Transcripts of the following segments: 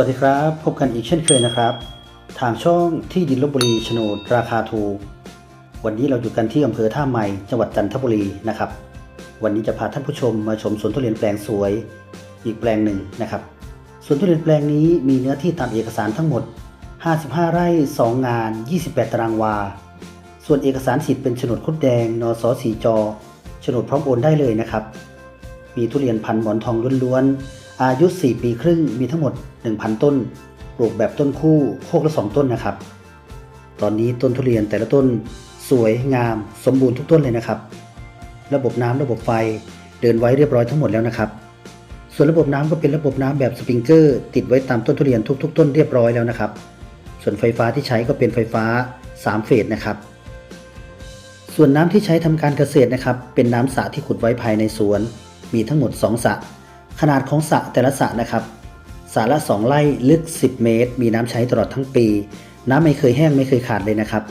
วัสดีครับ พบกันอีกเช่นเคยนะครับ ทางช่องที่ดินลบบุรีโฉนดราคาถูก วันนี้เราอยู่กันที่อำเภอท่าใหม่จังหวัดจันทบุรีนะครับ วันนี้จะพาท่านผู้ชมมาชมสวนทุเรียนแปลงสวย อีกแปลงหนึ่งนะครับสวนทุเรียนแปลงนี้มีเนื้อที่ตามเอกสารทั้งหมด 55 ไร่ 2 งาน 28 ตารางวา ส่วนเอกสารสิทธิ์เป็นโฉนดคุดแดง นสสีจโฉนดพร้อมโอนได้เลยนะครับ มีทุเรียนพันธุ์หมอนทองล้วนๆ อายุ 4 ปีครึ่งมีทั้งหมด 1,000 ต้น ปลูกแบบต้นคู่โคกละ 2 ต้นนะครับ ตอนนี้ต้นทุเรียนแต่ละต้นสวยงาม สมบูรณ์ทุกต้นเลยนะครับ ระบบน้ำระบบไฟเดินไว้เรียบร้อยทั้งหมดแล้วนะครับ ส่วนระบบน้ำก็เป็นระบบน้ำแบบสปริงเกอร์ ติดไว้ตามต้นทุเรียนทุก ๆ ต้นเรียบร้อยแล้วนะครับ ส่วนไฟฟ้าที่ใช้ก็เป็นไฟฟ้า 3 เฟสนะครับ ส่วนน้ำที่ใช้ทำการเกษตรนะครับ เป็นน้ำสระที่ขุดไว้ภายในสวน มีทั้งหมด 2สระ ขนาดของสระแต่ละสระนะครับสระละ 2 ไร่ลึก 10 เมตร มีน้ำใช้ตลอดทั้งปี น้ำไม่เคยแห้งไม่เคยขาดเลยนะครับ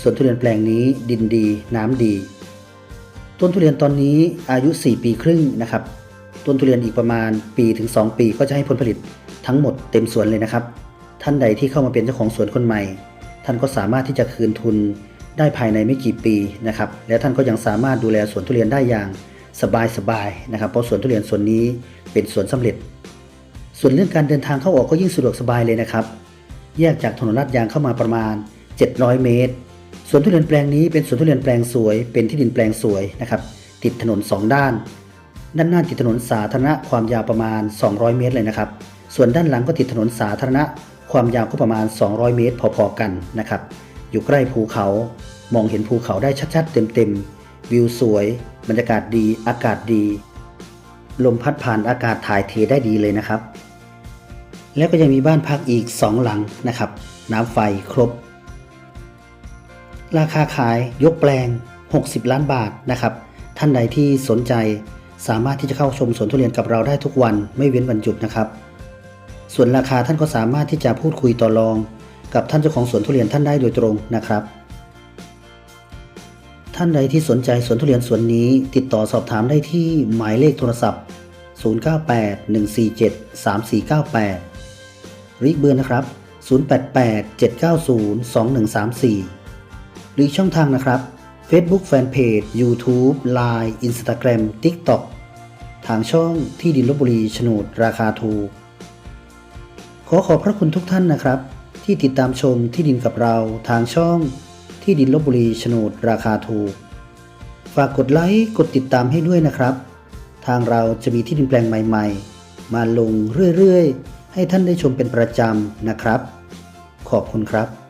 ส่วนทุเรียนแปลงนี้ดินดีน้ำดี ต้นทุเรียนตอนนี้อายุ 4 ปีครึ่งนะครับ ต้นทุเรียนอีกประมาณปีถึง 2 ปีก็จะให้ผลผลิตทั้งหมดเต็มสวนเลยนะครับ ท่านใดที่เข้ามาเป็นเจ้าของสวนคนใหม่ ท่านก็สามารถที่จะคืนทุนได้ภายในไม่กี่ปีนะครับ และท่านก็ยังสามารถดูแลสวนทุเรียนได้อย่าง สบายๆนะครับเพราะสวนทุเรียนส่วนนี้เป็นสวนสำเร็จ ส่วนเรื่องการเดินทางเข้าออกก็ยิ่งสะดวกสบายเลยนะครับ แยกจากถนนลาดยางเข้ามาประมาณ 700 เมตรสวนทุเรียนแปลงนี้เป็นสวนทุเรียนแปลงสวย เป็นที่ดินแปลงสวยนะครับ ติดถนน 2 ด้าน ด้านหน้าติดถนนสาธารณะความยาวประมาณ 200 เมตรเลยนะครับ ส่วนด้านหลังก็ติดถนนสาธารณะความยาวก็ประมาณ 200 เมตร พอๆกันนะครับ อยู่ใกล้ภูเขา มองเห็นภูเขาได้ชัดๆ เต็มๆ วิวสวย บรรยากาศดีอากาศดี ลมพัดผ่านอากาศถ่ายเทได้ดีเลยนะครับ แล้วก็ยังมีบ้านพักอีก 2 หลังนะครับ น้ำไฟครบ ราคาขายยกแปลง 60 ล้านบาทนะครับ ท่านใดที่สนใจสามารถที่จะเข้าชมสวนทุเรียนกับเราได้ทุกวันไม่เว้นวันหยุดนะครับ ส่วนราคาท่านก็สามารถที่จะพูดคุยต่อรอง กับท่านเจ้าของสวนทุเรียนท่านได้โดยตรงนะครับ ท่านใดที่สนใจสวนทุเรียนสวนนี้ ติดต่อสอบถามได้ที่หมายเลขโทรศัพท์ 098-147-3498 หรืออีกเบอร์นะครับ 088-790-2134 หรือช่องทางนะครับ Facebook Fanpage YouTube Line Instagram TikTok ทางช่องที่ดินลบบุรีโฉนดราคาถูก ขอขอบพระคุณทุกท่านนะครับ ที่ติดตามชมที่ดินกับเราทางช่อง ที่ดินลบบุรีโฉนดราคาถูก ฝากกดไลค์กดติดตามให้ด้วยนะครับ ทางเราจะมีที่ดินแปลงใหม่ ๆ มาลงเรื่อยๆ ให้ท่านได้ชมเป็นประจำนะครับ ขอบคุณครับ